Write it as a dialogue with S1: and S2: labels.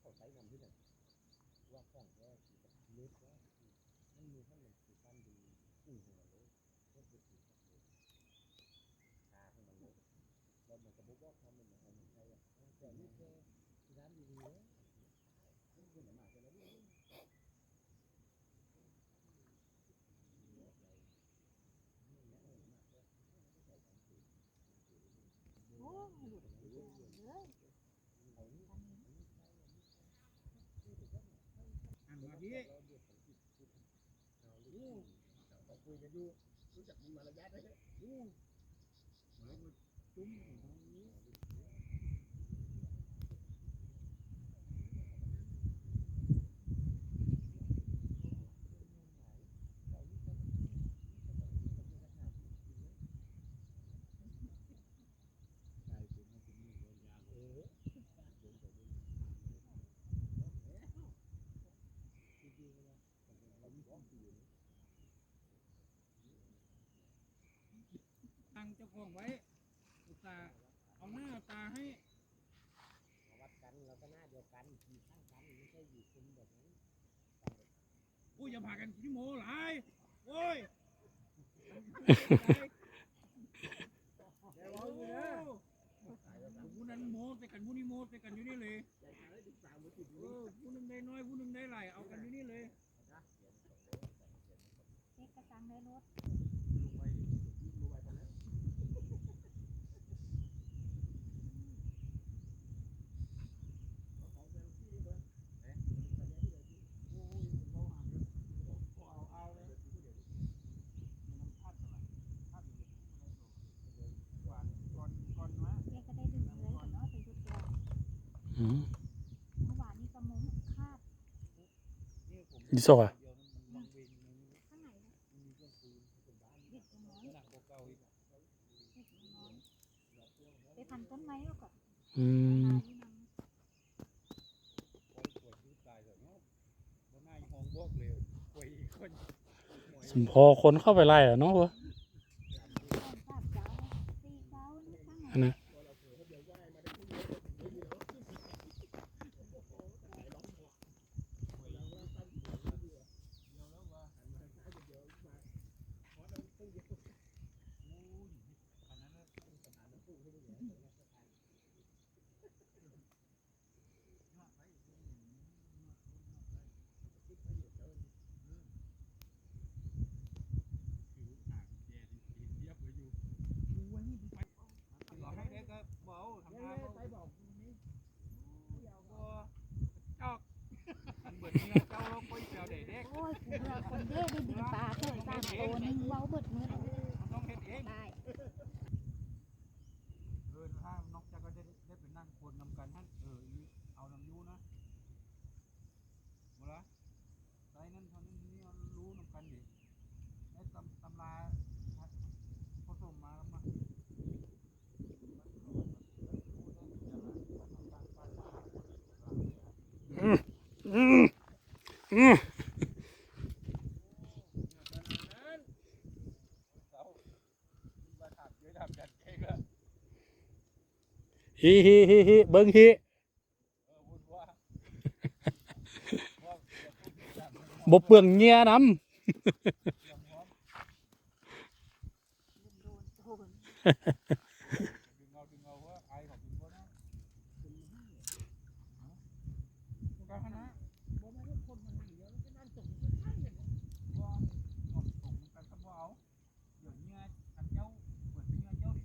S1: เขาใช้ทำที่ไหนว่าของแท้เล็กว่ามันมีท่านหนึ่งคือการดูกุ้งของมันเลยก็คือคือตาของมันเลยแล้วมันก็บอกว่าทำมันเอามันใช้อะแต่นี่แค่ร้านดีๆเลยนี่เป็นหมาเป็นอะไรนี่
S2: โอ้หลุดเลย
S3: นมาพี่
S1: คุยกันอยู่รู้จักมีมารยาทไหม
S3: เหมือนมันจุ้ม ใช่เป็นมันเป็นเรื่องโดนยา
S1: เออจริงๆนะเรามีความดี
S3: ตั้งเจ้าของไว้อุตส่าห์เอาหน้าตาให้
S1: วัดกันเราก็หน้าเดียวกันอยู่ข้างกันไม่ใช่อยู่คนแบบนั้น
S3: อู้อย่าพากันขี้โมหลายโอ้ยแต่ว่าอยู่นะผู้นั้นโมแต่กันผู้นี้โมแต่กันอยู่นี่เลยเออผู้หนึงได้น้อยผู้หนึงได้หลายเอากันอยู่นี่เลย
S2: เช็คกระชังในรถ
S3: ก่อนก่อนมา
S2: เช็คก็ได้ดึงเลยแต่เนาะเป็นชุดตัว
S4: อืม
S2: เมื่อวานนี้กระมุงคาด
S3: นี่ผม
S4: อีโซอะ
S3: เดียวนั้นมันวังเวงมัน
S2: ข้างไหนนะ
S3: มันมีเครื่องปืนเป็นบ้าน
S2: เด็กยังน้อย
S3: หนักกว่าเก่าอีก
S2: เด็กยังน้อยไปพันต้นไม้แล้วก็
S4: อืม
S2: ตายที่นำ
S3: ปล่อยปวดชีวิตตายแบบเนาะบนหน้าห้องบอกเลยปล่อยอีกคน
S4: สมพอคนเข้าไปไล่อะเนาะวะ
S2: ต้นทราบเจ้าตีเจ้านี่ข้างไหน
S4: อันนะ
S3: บอกให้ได้ก็บอกทำงานไปบอกนี้จอกเบิดเนื้อเจ้าเราไปเปล่าเด็ก
S2: โอ้ยกูเบื่อคนเด้ได้ดึงปลาแค่สามตัวนึงเว้าเบิดมือ
S3: ต้องเฮ็ดเอง
S2: ได้
S3: เออถ้านกจากก็ได้ได้ไปนั่งคนนำกันท่านเออเอานำยูนะหมดละใส่นั่นเท่านั้นนี่รู้นำกันดิได้ตำตำราผสมมาแล้วมา
S4: อืมอืม ฮิฮิฮิฮิเบิ้งฮิบบเปลืองเงียน้
S2: โดนโดน